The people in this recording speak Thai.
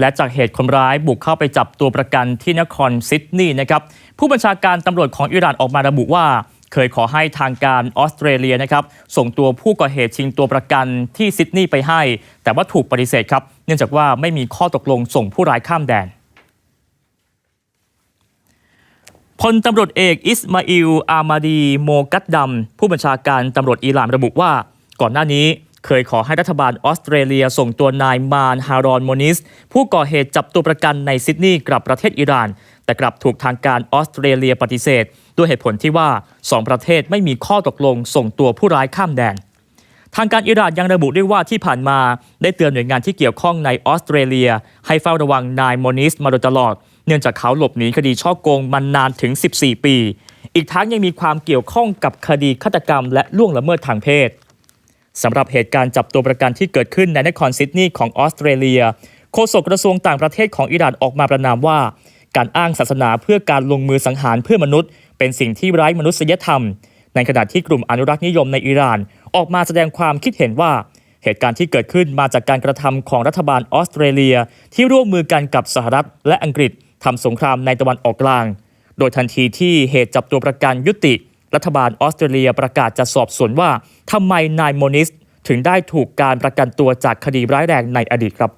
และจากเหตุคนร้ายบุกเข้าไปจับตัวประกันที่นครซิดนีย์นะครับผู้บัญชาการตำรวจของอิหร่านออกมาระบุว่า เคยขอให้ทางการออสเตรเลียนะครับส่งตัวผู้ก่อเหตุชิงตัวประกันที่ซิดนีย์ไปให้ แต่ว่าถูกปฏิเสธครับ เนื่องจากว่าไม่มีข้อตกลงส่งผู้ร้ายข้ามแดนพลตำรวจเอกอิสมาอิลอามาดีโมกัดดัมผู้บัญชาการตำรวจอิหร่านระบุว่า ก่อนหน้านี้ เคยขอให้รัฐบาลออสเตรเลียส่งตัวนายมานฮารอนโมนิส ผู้ก่อเหตุจับตัวประกันในซิดนีย์กลับประเทศอิหร่าน แต่กลับถูกทางการออสเตรเลียปฏิเสธ ด้วยเหตุผลที่ว่าสองประเทศไม่มีข้อตกลงส่งตัวผู้ร้ายข้ามแดน ทางการอิหร่านยังระบุด้วยว่าที่ผ่านมาได้เตือนหน่วยงานที่เกี่ยวข้องในออสเตรเลีย ให้เฝ้าระวังนายโมนิสมาโดยตลอด เนื่องจากเขาหลบหนีคดีช่อโกงมานานถึง 14 ปี อีกทั้งยังมีความเกี่ยวข้องกับคดีฆาตกรรม และล่วงละเมิดทางเพศ สำหรับเหตุการณ์จับตัวประกันที่เกิดขึ้นในนครซิดนีย์ของออสเตรเลีย โฆษกกระทรวงต่างประเทศของอิหร่านออกมาประนามว่า การอ้างศาสนาเพื่อการลงมือสังหารเพื่อมนุษย์ เป็นสิ่งที่ไร้มนุษยธรรม ในขณะที่กลุ่มอนุรักษ์นิยมในอิหร่าน ออกมาแสดงความคิดเห็นว่า เหตุการณ์ที่เกิดขึ้นมาจากการกระทำของรัฐบาลออสเตรเลีย ที่ร่วมมือกันกับสหรัฐและอังกฤษทำสงครามในตะวันออกกลาง โดยทันทีที่เหตุจับตัวประกันยุติ รัฐบาลออสเตรเลียประกาศจะสอบสวนว่าทำไมนายโมนิสถึงได้ถูกการประกันตัวจากคดีร้ายแรงในอดีตครับ